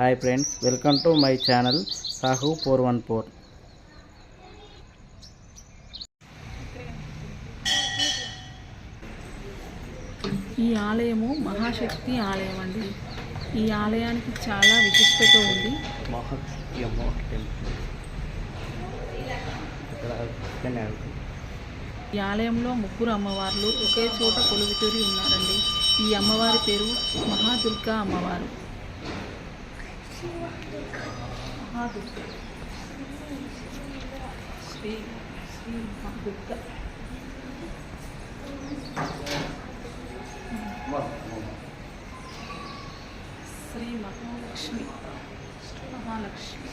Hi friends welcome to my channel Sahu four one four. ఈ ఆలయము మహాశక్తి ఆలయం అండి. ఈ ఆలయానికి చాలా విశిష్టత ఉంది. ఈ ఆలయంలో ముగ్గురు అమ్మవార్లు ఒకే చోట కొలువుతూరి ఉన్నారండి. ఈ అమ్మవారి పేరు మహాదుర్గా అమ్మవారు. శ్రీ శ్రీ మహాదుర్గా శ్రీ మహాలక్ష్మి మహాలక్ష్మి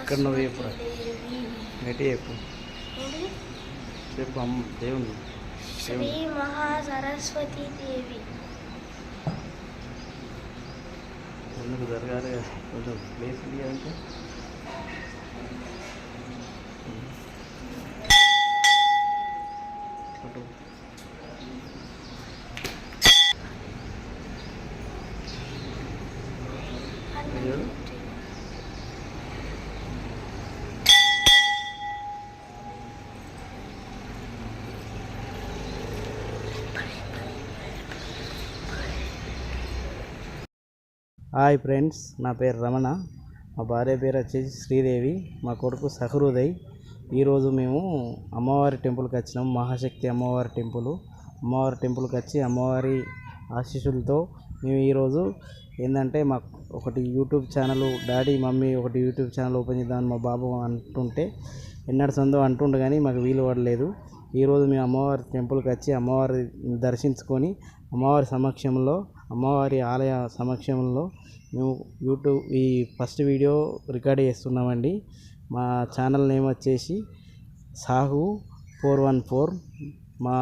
ఇక్కడ నువ్వు చెప్పు గట్టి చెప్పు. చెప్పు అమ్మ దేవుని శ్రీ మహాసరస్వతి దేవి. ముందుకు జరగాలి. కొంచెం ప్లేస్ ఉంది అంటే. అటు. హాయ్ ఫ్రెండ్స్ నా పేరు రమణ. మా భార్య పేరు వచ్చేసి శ్రీదేవి. మా కొడుకు సహృదయ్. ఈరోజు మేము అమ్మవారి టెంపుల్కి వచ్చినాం. మహాశక్తి అమ్మవారి టెంపుల్. అమ్మవారి టెంపుల్కి వచ్చి అమ్మవారి ఆశీస్సులతో మేము ఈరోజు ఏంటంటే మాకు ఒకటి యూట్యూబ్ ఛానల్ డాడీ మమ్మీ ఒకటి యూట్యూబ్ ఛానల్ ఓపెన్ చేద్దామని మా బాబు అంటుంటే ఎన్నడు సందో అంటుండే కానీ మాకు వీలు పడలేదు. ఈరోజు మేము అమ్మవారి టెంపుల్కి వచ్చి అమ్మవారి దర్శించుకొని అమ్మవారి సమక్షంలో అమ్మవారి ఆలయ సమక్షంలో మేము యూట్యూబ్ ఈ ఫస్ట్ వీడియో రికార్డ్ చేస్తున్నామండి. మా ఛానల్ నేమ్ వచ్చేసి సాహు ఫోర్ వన్ ఫోర్. మా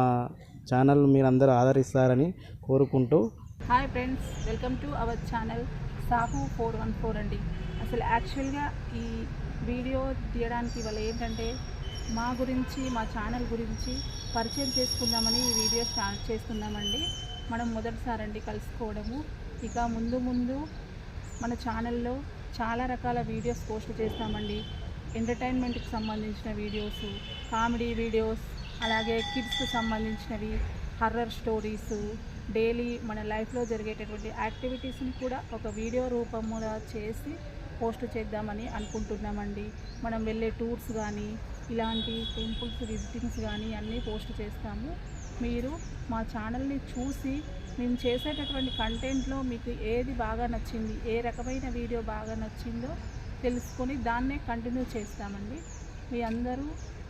ఛానల్ మీరందరూ ఆదరిస్తారని కోరుకుంటూ. Hi friends welcome to our channel Sahu four one four అండి. అసలు యాక్చువల్గా ఈ వీడియో తీయడానికి వల్ల ఏంటంటే మా గురించి మా ఛానల్ గురించి పరిచయం చేసుకుందామని ఈ వీడియో స్టార్ట్ చేస్తున్నామండి. మనం మొదటిసారండి కలుసుకోవడము. ఇక ముందు ముందు మన ఛానల్లో చాలా రకాల వీడియోస్ పోస్ట్ చేస్తామండి. ఎంటర్టైన్మెంట్కి సంబంధించిన వీడియోస్ కామెడీ వీడియోస్ అలాగే కిడ్స్కి సంబంధించినవి హర్రర్ స్టోరీస్ డైలీ మన లైఫ్లో జరిగేటటువంటి యాక్టివిటీస్ని కూడా ఒక వీడియో రూపంలో చేసి పోస్ట్ చేద్దామని అనుకుంటున్నామండి. మనం వెళ్ళే టూర్స్ కానీ ఇలాంటి టెంపుల్స్ విజిటింగ్స్ కానీ అన్నీ పోస్ట్ చేస్తాము. మీరు మా ఛానల్ని చూసి మేము చేసేటటువంటి కంటెంట్లో మీకు ఏది బాగా నచ్చింది ఏ రకమైన వీడియో బాగా నచ్చిందో తెలుసుకొని దాన్నే కంటిన్యూ చేస్తామండి. మీ అందరూ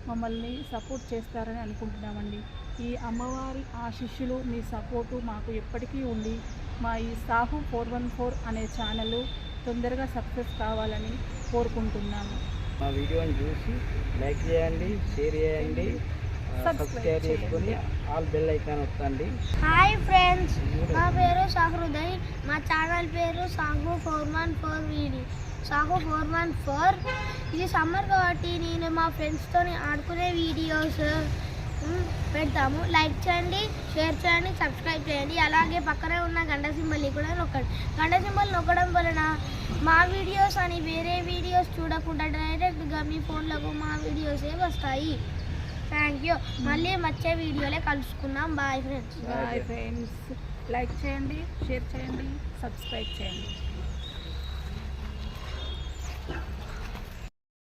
మమ్మల్ని సపోర్ట్ చేస్తారని అనుకుంటున్నామండి. ఈ అమ్మవారి ఆశిష్యులు మీ సపోర్టు మాకు ఎప్పటికీ ఉండి మా ఈ సాహు ఫోర్ వన్ ఫోర్ అనే ఛానల్ తొందరగా సక్సెస్ కావాలని కోరుకుంటున్నాము. మా వీడియోని చూసి లైక్ చేయండి షేర్ చేయండి సబ్స్క్రైబ్ చేసుకొని ఆల్ బెల్ ఐకాన్ వస్తుంది. హాయ్ ఫ్రెండ్స్ నా పేరు సహృదయ్ మా ఛానల్ పేరు సాగు ఫోర్ వన్ ఫోర్ వీడి. సాగు ఫోర్ వన్ ఫోర్. ఇది సమ్మర్ కాబట్టి నేను మా ఫ్రెండ్స్తో ఆడుకునే వీడియోస్. పెడతాము. లైక్ చేయండి షేర్ చేయండి సబ్స్క్రైబ్ చేయండి. అలాగే పక్కనే ఉన్న గంట సింబల్ని కూడా నొక్కండి. గంట సింబల్ నొక్కడం వలన మా వీడియోస్ అని వేరే వీడియోస్ చూడకుండా డైరెక్ట్గా మీ ఫోన్లకు మా వీడియోసే వస్తాయి. థ్యాంక్ యూ మళ్ళీ వచ్చే వీడియోలే కలుసుకుందాం. Bye friends bye friends like చేయండి షేర్ చేయండి సబ్స్క్రైబ్ చేయండి.